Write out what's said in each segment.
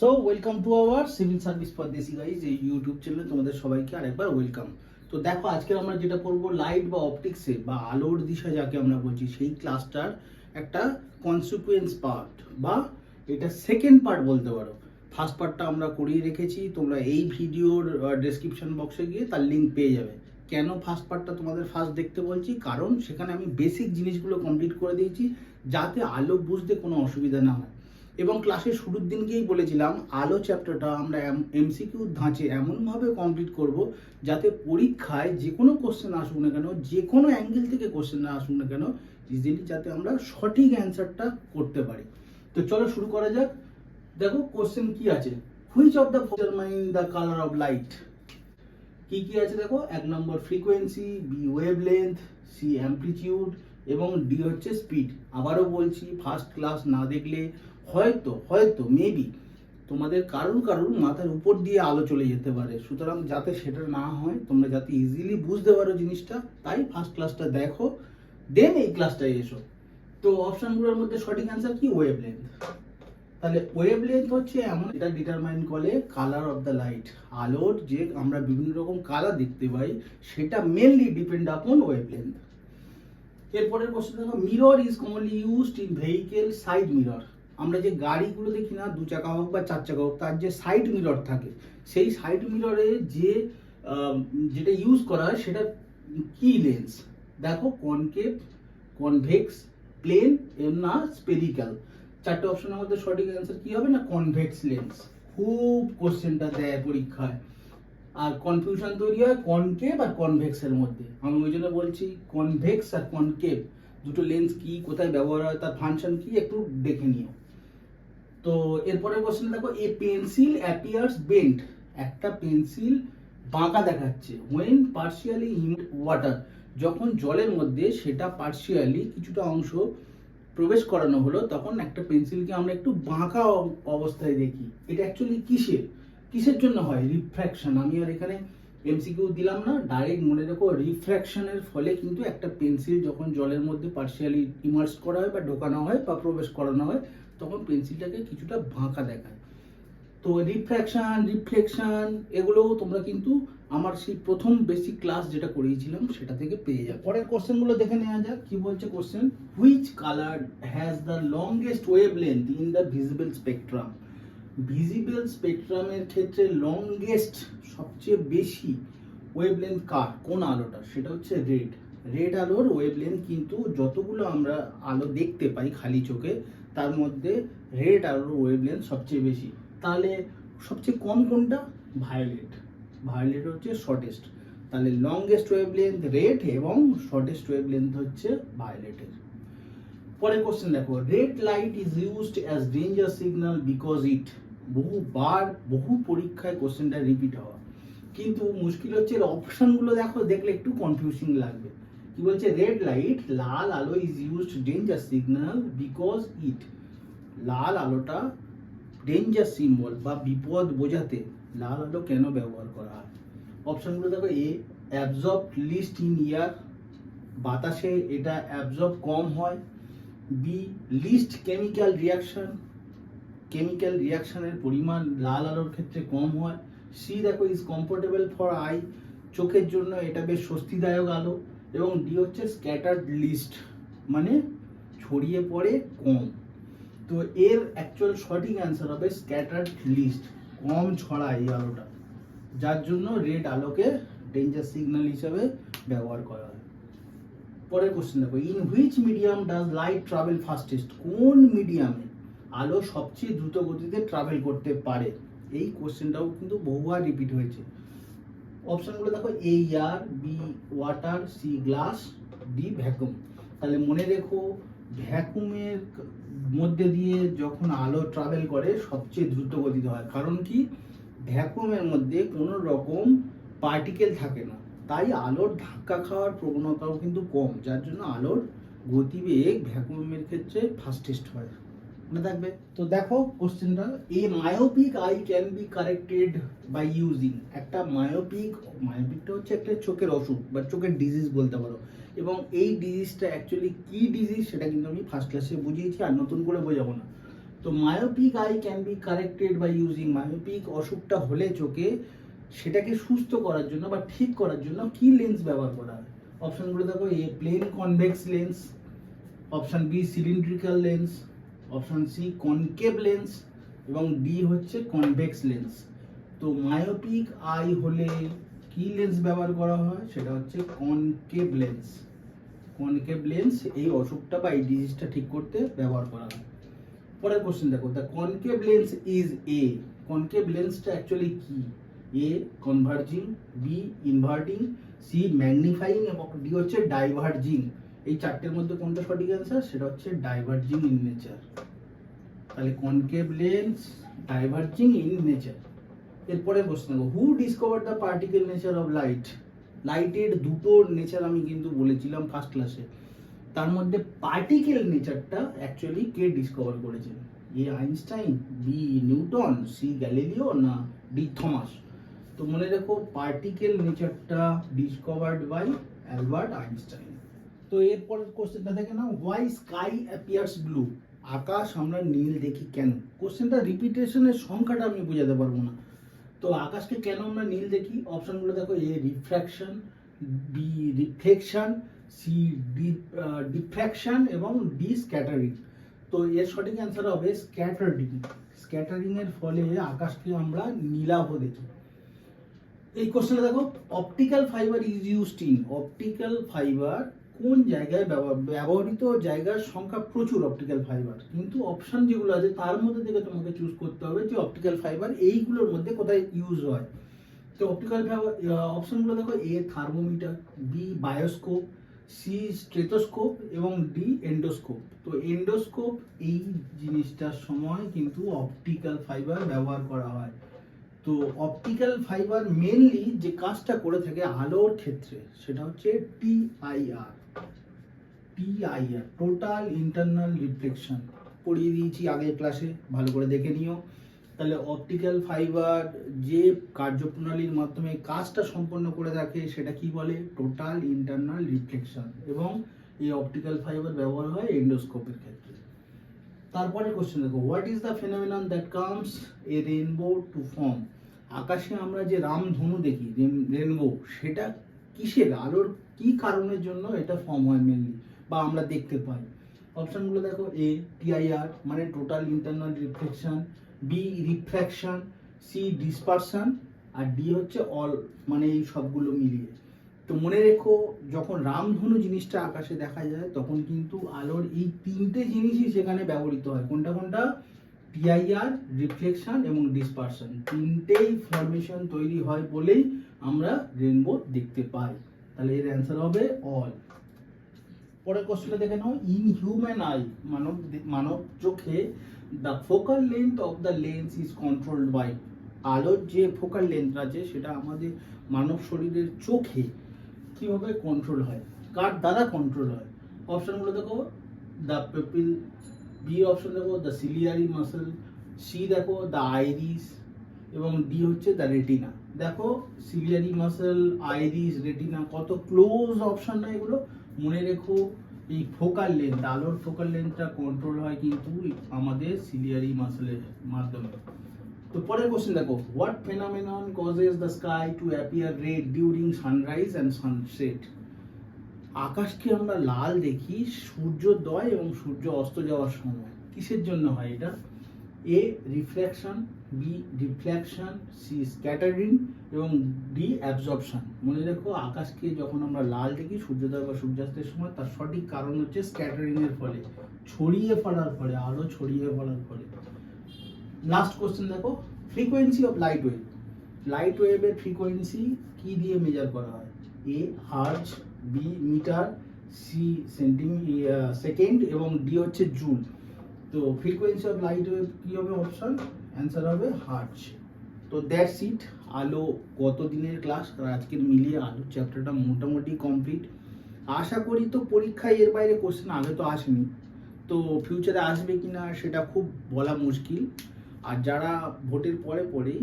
So welcome to our civil service পদ্মেসি guys এই YouTube চ্যানেলে তোমাদের সবাইকে আরেকবার ওয়েলকাম তো দেখো আজকে আমরা যেটা পড়ব লাইট বা অপটিক্সে বা আলোর দিশা যাকে আমরা বলছি, সেই ক্লাসটার একটা কনসিকুয়েন্স পার্ট বা এটা সেকেন্ড পার্ট বলতে পারো। ফার্স্ট পার্টটা আমরা করিয়ে রেখেছি, তোমরা এই ভিডিওর ডেসক্রিপশন বক্সে গিয়ে তার লিঙ্ক পেয়ে যাবে। কেন ফার্স্ট পার্টটা তোমাদের ফার্স্ট দেখতে বলছি? কারণ সেখানে আমি বেসিক জিনিসগুলো কমপ্লিট করে দিয়েছি, যাতে আলো বুঝতে কোনো অসুবিধা না হয়। এবং ক্লাসের শুরুর দিনকেই বলেছিলাম, আলো চ্যাপ্টারটা আমরা এমসিকিউ ধাঁচে এমনভাবে কমপ্লিট করব যাতে পরীক্ষায় যে কোনো কোশ্চেন আসুক না কেন, যে কোনো অ্যাঙ্গেল থেকে কোশ্চেন আসুক না কেন ইজিলি যাতে আমরা সঠিক অ্যান্সারটা করতে পারি। তো চলো শুরু করা যাক। দেখো কোশ্চেন কি আছে? Which of the determine the colour of light কি কি আছে দেখো? এক number frequency B wavelength C amplitude এবং ডি হচ্ছে স্পিড আবারও বলছি ফার্স্ট ক্লাস না দেখলে হয়তো হয়তো মেবি তোমাদের কারুর কারুর মাথার উপর দিয়ে আলো চলে যেতে পারে। সুতরাং যাতে সেটা না হয়, তোমরা যাতে ইজিলি বুঝতে পারো জিনিসটা, তাই ফার্স্ট ক্লাসটা দেখো দেন এই ক্লাসটায় এসো। তো অপশনগুলোর মধ্যে সঠিক অ্যান্সার কি? ওয়েভ লেন্থ তাহলে ওয়েভ লেন্থ হচ্ছে এমন, এটা ডিটারমাইন করে কালার অফ দ্য লাইট আলোর যে আমরা বিভিন্ন রকম কালার দেখতে পাই, সেটা mainly depend upon wavelength এরপরের কোশ্চেন দেখো mirror is commonly used in vehicle side mirror আমরা যে গাড়িগুলো দেখি না, দু চাকা হোক বা চার চাকা হোক, তার যে সাইড মিরর থাকে, সেই সাইড মিররে যে যেটা ইউজ করা হয়, সেটা কি লেন্স দেখো কনকেভ কনভেক্স প্লেন এম না স্পেরিক্যাল চারটে অপশনের মধ্যে সঠিক অ্যান্সার কি হবে না? কনভেক্স লেন্স খুব কোশ্চেনটা দেয় পরীক্ষায়। আর কনফিউশন তৈরি হয় কনকেভ আর কনভেক্সের মধ্যে। আমি ওই জন্য বলছি কনভেক্স আর কনকেভ দুটো লেন্স কি, কোথায় ব্যবহার হয়, তার ফাংশন কি, একটু দেখে নিও। তো এরপরে কোশ্চেন দেখো এ পেন্সিল অ্যাপিয়ার্স বেন্ট একটা পেন্সিল বাঁকা দেখাচ্ছে ওয়েন পার্শিয়ালি ইন ওয়াটার যখন জলের মধ্যে সেটা পার্শিয়ালি কিছুটা অংশ প্রবেশ করানো হলো, তখন একটা পেন্সিলকে আমরা একটু বাঁকা অব- অবস্থায় দেখি। এটা অ্যাকচুয়ালি কিসের? কিসের জন্য হয়? রিফ্র্যাকশন আমি আর এখানে এমসিকিউ দিলাম না ডাইরেক্ট মনে রেখো রিফ্র্যাকশনের ফলে কিন্তু একটা পেন্সিল যখন জলের মধ্যে পার্শিয়ালি ইমার্স করা হয় বা ঢোকানো হয় বা প্রবেশ করানো হয়, তখন পেন্সিলটাকে কিছুটা বাঁকা দেখায়। তো রিফ্র্যাকশন রিফ্লেকশন এগুলোও তোমরা কিন্তু আমার সেই প্রথম বেসিক ক্লাস যেটা করিয়েছিলাম, সেটা থেকে পেয়ে যাবে। পরের কোশ্চেনগুলো দেখে নেওয়া যাক, কি বলছে question which colour has the longest wavelength in the visible spectrum visible স্পেকট্রামের ক্ষেত্রে লংগেস্ট সবচেয়ে বেশি ওয়েভ লেন্থ কার? কোন আলোটা? সেটা হচ্ছে রেড রেড আলোর ওয়েভ লেন্থ কিন্তু যতগুলো আমরা আলো দেখতে পাই খালি চোখে, তার মধ্যে রেড আলোর লেন্থ সবচেয়ে বেশি। তাহলে সবচেয়ে কম কোনটা? ভায়োলেট ভায়োলেট হচ্ছে শর্টেস্ট তাহলে লংগেস্ট ওয়েভ লেন্থ রেড এবং শর্টেস্ট ওয়েভ লেন্থ হচ্ছে ভায়োলেটের পরের কোশ্চেন দেখো red light is used as danger signal because it বহুবার, বহু পরীক্ষায় কোশ্চেনটা রিপিট হওয়া। কিন্তু মুশকিল হচ্ছে এর অপশনগুলো দেখো, দেখলে একটু কনফিউজিং লাগবে। কি বলছে? রেড লাইট লাল আলো is used danger signal because it লাল আলোটা ডেঞ্জার সিম্বল বা বিপদ বোঝাতে লাল আলো কেন ব্যবহার করা হয়? অপশনগুলো দেখো, A absorb least in air বাতাসে এটা অ্যাবজর্ব কম হয় B least chemical reaction chemical রিয়াকশনের পরিমাণ লাল আলোর ক্ষেত্রে কম হয়। সি দেখো ইজ কমফোর্টেবল ফর আই চোখের জন্য এটা বেশ স্বস্তিদায়ক আলো এবং ডি হচ্ছে স্ক্যাটার্ড লিস্ট মানে ছড়িয়ে পড়ে কম। তো এর অ্যাকচুয়াল সঠিক অ্যান্সার হবে স্ক্যাটার্ড লিস্ট কম ছড়ায় এই আলোটা। যার জন্য রেড আলোকে ডেঞ্জার সিগন্যাল হিসাবে ব্যবহার করা হয়। পরের কোশ্চেন দেখো in which medium does light travel fastest কোন মিডিয়ামে আলো সবচেয়ে দ্রুত গতিতে ট্রাভেল করতে পারে? এই কোশ্চেনটাও কিন্তু বহুবার রিপিট হয়েছে। অপশনগুলো দেখো A air B water C glass D vacuum তাহলে মনে রেখো ভ্যাকুমের মধ্যে দিয়ে যখন আলো ট্রাভেল করে, সবচেয়ে দ্রুত গতিতে হয়। কারণ কি? ভ্যাকুমের মধ্যে কোনো রকম পার্টিকেল থাকে না। তাই আলোর ধাক্কা খাওয়ার প্রবণতাও কিন্তু কম, যার জন্য আলোর গতিবেগ ভ্যাকুমের ক্ষেত্রে ফাস্টেস্ট হয়। মনে থাকবে? তো দেখো কোশ্চেনটা a myopic eye can be corrected by using একটা মায়োপিক মায়োপিকটা হচ্ছে একটা চোখের অসুখ বা চোখের ডিজিজ বলতে পারো। এবং এই ডিজিজটা অ্যাকচুয়ালি কি ডিজিজ সেটা কিন্তু আমি ফার্স্ট ক্লাসে বুঝিয়েছি, আর নতুন করে বোঝাবো না। তো myopic eye can be corrected by using myopic অসুখটা হলে চোখে সেটাকে সুস্থ করার জন্য বা ঠিক করার জন্য কি লেন্স ব্যবহার করা হয় অপশনগুলো দেখো A plane convex lens option B cylindrical lens option C concave lens এবং ডি হচ্ছে কনভেক্স লেন্স তো মায়োপিক আই হলে কি লেন্স ব্যবহার করা হয়? সেটা হচ্ছে কনকেভ লেন্স কনকেভ লেন্স এই অসুখটা বা এই ডিজিজটা ঠিক করতে ব্যবহার করা হয়। পরের কোশ্চেন দেখো the concave lens is a concave লেন্সটা actually কি? A converging B inverting C magnifying এবং ডি হচ্ছে ডাইভার্জিং এই চারটের মধ্যে কোনটা সঠিক অ্যান্সার সেটা হচ্ছে ডাইভার্জিং ইন নেচার তাহলে concave lens diverging in nature এরপরে প্রশ্ন who discover the particle nature of light লাইটের দুটো নেচার আমি কিন্তু বলেছিলাম ফার্স্ট ক্লাসে তার মধ্যে পার্টিকেল নেচারটা অ্যাকচুয়ালি কে ডিসকভার করেছেন A Einstein B Newton C Galileo না ডি থমাস তো মনে রেখো পার্টিকেল নেচারটা ডিসকভার্ড বাই অ্যালবার্ট আইনস্টাইন তো এরপরের কোশ্চেনটা দেখে নাও হোয়াই স্কাই অ্যাপিয়ার্স ব্লু আকাশ আমরা নীল দেখি কেন? কোশ্চেনটা রিপিটেশনের সংখ্যাটা আমি বোঝাতে পারব না। তো আকাশকে কেন আমরা নীল দেখি? অপশনগুলো দেখো A refraction B reflection C diffraction এবং ডি স্ক্যাটারিং তো এর সঠিক অ্যান্সার হবে স্ক্যাটারিং স্ক্যাটারিং এর ফলে আকাশকে আমরা নীলাভ দেখি। এই কোশ্চেনে দেখো optical fibre is used in optical fibre কোন জায়গায় ব্যবহৃত জায়গার সংখ্যা প্রচুর অপটিক্যাল ফাইবার কিন্তু অপশন যেগুলো আছে, তার মধ্যে থেকে তোমাকে চুজ করতে হবে যে অপটিক্যাল ফাইবার এইগুলোর মধ্যে কোথায় ইউজ হয়। তো অপটিক্যাল ফাইবার অপশনগুলো দেখো A thermometer B bioscope C stethoscope এবং ডি এন্ডোস্কোপ তো এন্ডোস্কোপ এই জিনিসটার সময় কিন্তু অপটিক্যাল ফাইবার ব্যবহার করা হয়। তো অপটিক্যাল ফাইবার মেনলি যে কাজটা করে থাকে আলোর ক্ষেত্রে, সেটা হচ্ছে TIR TIR total internal reflection পড়িয়ে দিয়েছি আগের ক্লাসে ভালো করে দেখে নিও। তাহলে অপটিক্যাল ফাইবার যে কার্যপ্রণালীর মাধ্যমে কাজটা সম্পন্ন করে থাকে, সেটা কি বলে? টোটাল ইন্টারনাল রিফ্লেকশন এবং এই অপটিক্যাল ফাইবার ব্যবহার হয় এন্ডোস্কোপের ক্ষেত্রে। তারপরে কোশ্চেন দেখো what is the phenomenon that comes a rainbow to form আকাশে আমরা যে রামধনু দেখি রেনবো, সেটা কিসের? আলোর কি কারণের জন্য এটা ফর্ম হয় মেনলি বা আমরা দেখতে পাই। অপশনগুলো দেখো এ টিআইআর মানে total internal reflection B refraction C dispersion আর ডি হচ্ছে অল মানে এই সবগুলো মিলিয়ে। তো মনে রেখো, যখন রামধনু জিনিসটা আকাশে দেখা যায়, তখন কিন্তু আলোর এই তিনটে জিনিসই সেখানে ব্যবহৃত হয়। কোনটা কোনটা? টিআইআর রিফ্লেকশন এবং ডিসপারশন তিনটেই ফর্মেশন তৈরি হয় বলেই আমরা রেনবো দেখতে পাই। তাহলে এর অ্যান্সার হবে অল পরের কোশ্চেনটা দেখে নাও ইন হিউম্যান আই মানব মানব চোখে the focal length of the lens is controlled by আলোর যে ফোকাল লেন্থ আছে, সেটা আমাদের মানব শরীরের চোখে কীভাবে কন্ট্রোল হয়? কার দ্বারা কন্ট্রোল হয়? অপশনগুলো দেখো দ্য পেপিল বি অপশন দেখো দ্য সিলিয়ারি মাসেল সি দেখো দ্য আইরিস এবং ডি হচ্ছে দ্য রেটিনা দেখো সিলিয়ারি মাসেল আইরিস রেটিনা কত ক্লোজ অপশন না এগুলো? মনে রেখো, এই ফোকাল লেন্থ আলোর ফোকাল লেন্থটা কন্ট্রোল হয় কিন্তু আমাদের সিলিয়ারি মাসেলের মাধ্যমে। তো পরের কোশ্চেন দেখো what phenomenon causes the sky to appear red during sunrise and sunset আকাশকে আমরা লাল দেখি সূর্যোদয় এবং সূর্য অস্ত যাওয়ার সময়। কিসের জন্য হয় এটা? A reflection B reflection C scattering এবং ডি অ্যাবজর্পশন মনে রেখো, আকাশকে যখন আমরা লাল দেখি সূর্যোদয় বা সূর্যাস্তের সময়, তার সঠিক কারণ হচ্ছে স্ক্যাটারিং এর ফলে। ছড়িয়ে পড়ার ফলে, আলো ছড়িয়ে পড়ার ফলে। লাস্ট কোশ্চেন দেখো frequency of light wave light ওয়েভের ফ্রিকোয়েন্সি কি দিয়ে মেজার করা হয়? A hertz B metre C centimetre second এবং ডি হচ্ছে জুল। তো ফ্রিকোয়েন্সি অফ লাইট ওয়েভ কী হবে অপশন অ্যান্সার হবে হার্জ তো দ্যাটস ইট আলো কত দিনের ক্লাস আর আজকের মিলিয়ে আলোর চ্যাপ্টারটা মোটামুটি কমপ্লিট আশা করি তো পরীক্ষায় এর বাইরে কোশ্চেন আগে তো আসেনি। তো ফিউচারে আসবে কি না সেটা খুব বলা মুশকিল। আর যারা ভোটের পরে পরেই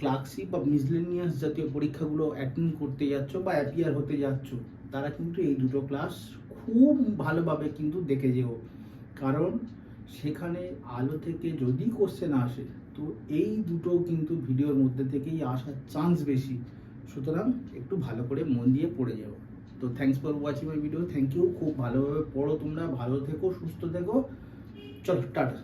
ক্লার্কশিপ বা মিসলেনিয়াস জাতীয় পরীক্ষাগুলো অ্যাটেন্ড করতে যাচ্ছ বা অ্যাপিয়ার হতে যাচ্ছ তারা কিন্তু এই দুটো ক্লাস খুব ভালোভাবে কিন্তু দেখে যেও। কারণ সেখানে আলো থেকে যদি কোশ্চেন আসে, তো এই দুটো কিন্তু ভিডিওর মধ্যে থেকেই আসার চান্স বেশি। সুতরাং একটু ভালো করে মন দিয়ে পড়ে যাও। তো thanks for watching my video thank you খুব ভালোভাবে পড়ো তোমরা। ভালো থেকো, সুস্থ থেকো। চলো, টাটা।